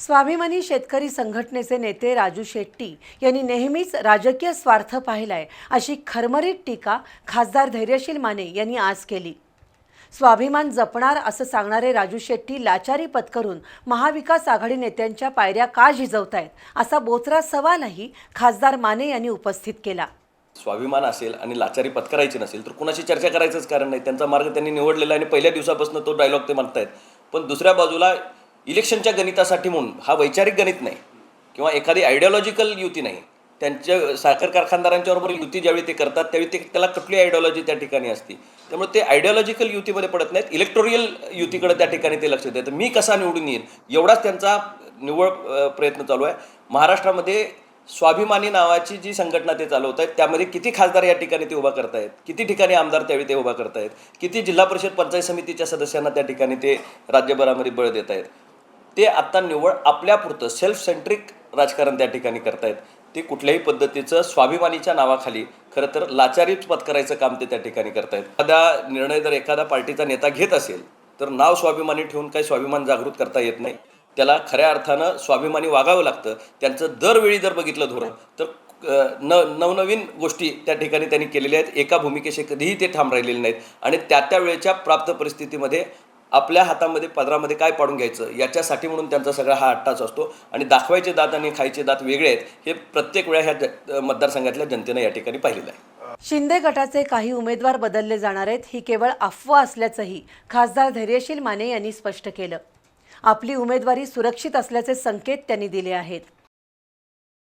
स्वाभिमानी शेतकरी संघटनेचे नेते राजू शेट्टी यांनी नेहमीच राजकीय स्वार्थ पाहिलाय अशी खरमरीत टीका खासदार धैर्यशील माने यांनी आज केली. स्वाभिमान जपणार असं सांगणारे राजू शेट्टी लाचारी पत्करून महाविकास आघाडी नेत्यांच्या पायऱ्या का झिजवतायत असा बोचरा सवालही खासदार माने यांनी उपस्थित केला. स्वाभिमान असेल आणि लाचारी पत्करायची नसेल तर कुणाशी चर्चा करायचंच कारण नाही. त्यांचा मार्ग त्यांनी निवडलेला आहे आणि पहिल्या दिवसापासून तो डायलॉग ते म्हणतायत पण दुसऱ्या बाजूला इलेक्शनच्या गणितासाठी म्हणून हा वैचारिक गणित नाही. किंवा एखादी आयडिओलॉजिकल युती नाही. त्यांच्या साखर कारखानदारांच्याबरोबर युती ज्यावेळी ते करतात त्यावेळी ते त्याला कुठली आयडिओलॉजी त्या ठिकाणी असते? त्यामुळे ते आयडिओलॉजिकल युतीमध्ये पडत नाहीत. इलेक्टोरियल युतीकडे त्या ठिकाणी ते लक्ष देतं मी कसा निवडून येईन? एवढाच त्यांचा निव्वळ प्रयत्न चालू आहे. महाराष्ट्रामध्ये स्वाभिमानी नावाची जी संघटना ते चालवत आहेत त्यामध्ये किती खासदार या ठिकाणी ते उभा करतायत? किती ठिकाणी आमदार त्यावेळी ते उभा करतायत? किती जिल्हा परिषद पंचायत समितीच्या सदस्यांना त्या ठिकाणी ते राज्यभरामध्ये बळ देत आहेत ते आत्ता निव्वळ आपल्यापुरतं सेल्फ सेंट्रिक राजकारण त्या ठिकाणी करतायत. ते कुठल्याही पद्धतीचं स्वाभिमानीच्या नावाखाली खरं तर लाचारीच पत्करायचं काम ते त्या ठिकाणी करतायत. एखादा निर्णय जर एखादा पार्टीचा नेता घेत असेल तर नाव स्वाभिमानी ठेवून काही स्वाभिमान जागृत करता येत नाही. त्याला खऱ्या अर्थानं स्वाभिमानी वागावं लागतं. त्यांचं दरवेळी जर बघितलं धोरण तर न नवनवीन गोष्टी त्या ठिकाणी त्यांनी केलेल्या आहेत. एका भूमिकेशी कधीही ते ठाम राहिलेले नाहीत. आणि त्या त्या वेळेच्या प्राप्त परिस्थितीमध्ये आपल्या हातामध्ये पदरामध्ये काय पाडून घ्यायचं? याच्यासाठी म्हणून त्यांचा सगळा हा अट्टाच असतो. आणि दाखवायचे दात आणि खायचे दात वेगळे आहेत हे प्रत्येक वेळा ह्या मतदारसंघातल्या जनतेनं या ठिकाणी पाहिलेलं आहे. शिंदे गटाचे काही उमेदवार बदलले जाणार आहेत ही केवळ अफवा असल्याचंही खासदार धैर्यशील माने यांनी स्पष्ट केलं. आपली उमेदवारी सुरक्षित असल्याचे संकेत त्यांनी दिले आहेत.